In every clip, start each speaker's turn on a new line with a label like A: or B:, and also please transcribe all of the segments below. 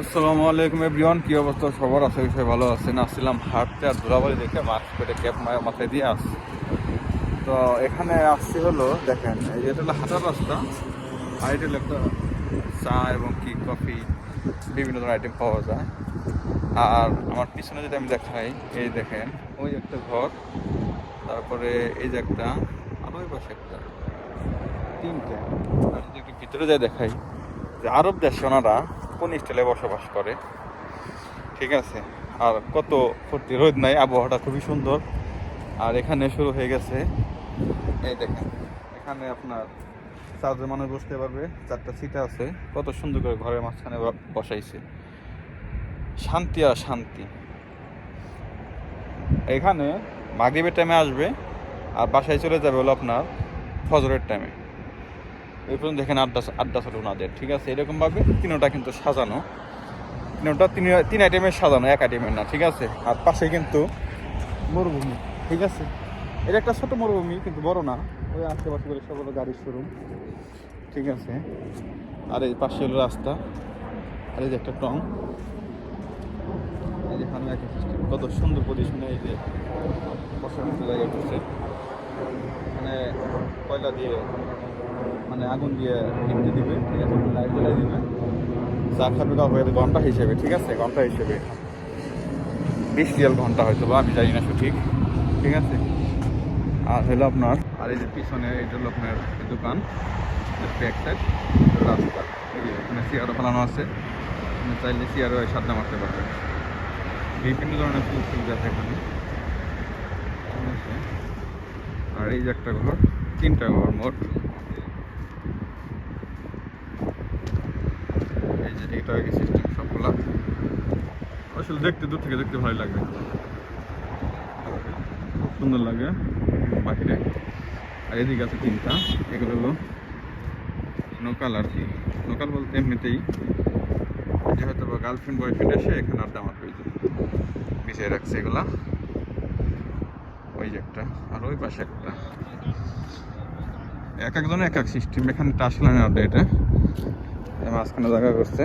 A: আসসালামু আলাইকুম এভরিওয়ান, কি অবস্থা? সবার আছে বিষয় ভালো আছেন। আসছিলাম হাঁটতে আর ধুলাবালি দেখে মাস্ক পেটে ক্যাপ মায়ের মাথায় দিয়ে আসছি। তো এখানে আসছি হলো, দেখেন এটা হলো হাঁটার রাস্তা, আর এটা একটা চা এবং কি, কফি, বিভিন্ন ধরনের আইটেম পাওয়া যায়। আর আমার পিছনে যদি আমি দেখাই, এই দেখেন, ওই একটা ঘর, তারপরে এই যে একটা, আর ওই পাশে একটা, তিনটে। আর যদি একটু ভিতরে যাই দেখাই, যে আরব দেশে ওনারা কোন স্টাইলে বসবাস করে। ঠিক আছে? আর কত ফুর্তি রোদ নাই, আবহাওয়াটা খুবই সুন্দর। আর এখানে শুরু হয়ে গেছে। এই দেখেন, এখানে আপনার চারজন মানুষ বসতে পারবে। চারটা সিট আছে। কত সুন্দর করে ঘরের মাঝখানে বসাইছে। শান্তি আর শান্তি। এখানে মাগরিবের টাইমে আসবে, আর বাসায় চলে যাবে হলো আপনার ফজরের টাইমে এই পর্যন্ত দেখেন আড্ডা আড্ডা চলে ওনাদের, ঠিক আছে? এরকমভাবে তিনোটা কিন্তু সাজানো। তিনোটা তিন তিন আইটেমের সাজানো, এক আইটেমের না, ঠিক আছে? আর পাশে কিন্তু মরুভূমি, ঠিক আছে? এটা একটা ছোট মরুভূমি, কিন্তু বড় না। ওই আশেপাশে করে সব হলো গাড়ির শোরুম ঠিক আছে? আর এই পাশে হলো রাস্তা, আর এই যে একটা টং এই যে একই সিস্টেম কত সুন্দর পজিশনে এই যে বসার মতো জায়গা করছে। মানে কয়লা দিয়ে মানে আগুন দিয়ে হিন্দি দিবে, ঠিক আছে? লাইট জ্বালাই দিবে। চা খাবে কাউ হয়ে ঘণ্টা হিসেবে, ঠিক আছে? ঘণ্টা হিসেবে। বিশ রিয়াল ঘণ্টা হয়তো বা, আমি জানি না সঠিক, ঠিক আছে? আর হলো আপনার, আর এই যে পিছনে এটা হলো আপনার দোকান ব্যাক সাইড রাস্তা। এখানে চেয়ারও ফেলানো আছে। চাইলে চেয়ারও সাদা মারতে পারবেন। বিভিন্ন ধরনের সুযোগ সুবিধা আছে এখানে। আর এই যে একটা ঘর তিনটা ঘর মোট এই যে এটা আগে সিস্টেম সবগুলা। আসলে দেখতে দূর থেকে দেখতে ভালো লাগবে। খুব সুন্দর লাগে বাহিরে। আর এদিকে আছে তিনটা, এগুলো হলো লোকাল আর কি লোকাল বলতে এমনিতেই যে হয়তো বা গার্লফ্রেন্ড বয়ফ্রেন্ড এসে এখানে মারবে এই যে বিছিয়ে রাখছে এগুলা। ওই যে একটা, আর ওই পাশে একটা। এক একজনের এক এক সিস্টেম এখানে টাসলানের আড্ডা এটা এই মাঝখানে জায়গা করছে।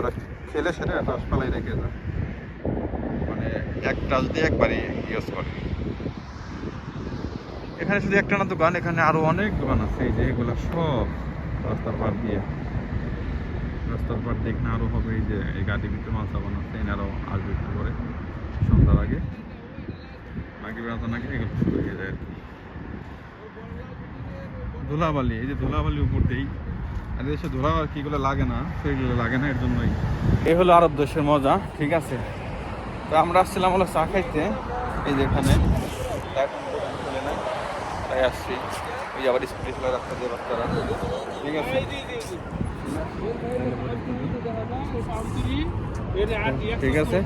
A: ওরা খেলে সেটা টাস রেখে মানে এক টাচ দিয়ে একবারই ইউজ করে। এখানে শুধু একটা না, দোকান, এখানে আরও অনেক দোকান আছে। এই যে সব রাস্তার পার দিয়ে। রাস্তার পার এখানে আরও হবে, এই যে এই গাড়ির ভিতরে মাছ দোকান আছে আরও আসবে করে সন্ধ্যার আগে। বাকি বেড়াতে নাকি এগুলো শুরু হয়ে যায়। ধুলাবালি, এই যে ধুলাবালি উপর দিয়েই। আর দেশে ধুলা আর কিগুলো লাগে না, সেইগুলো লাগে না, এর জন্যই। এই হলো আরব দেশের মজা, ঠিক আছে? তো আমরা আসছিলাম হলো চা খাইতে, এই যে এখানে। তাই আসছি। ওই আবার চলে রাস্তা দিয়ে বাচ্চারা, ঠিক আছে? ঠিক আছে?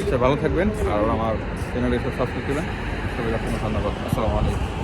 A: আচ্ছা ভালো থাকবেন। আর আমার চ্যানেলে সাবস্ক্রাইব করবেন। সবাই ধন্যবাদ। আসসালামু আলাইকুম।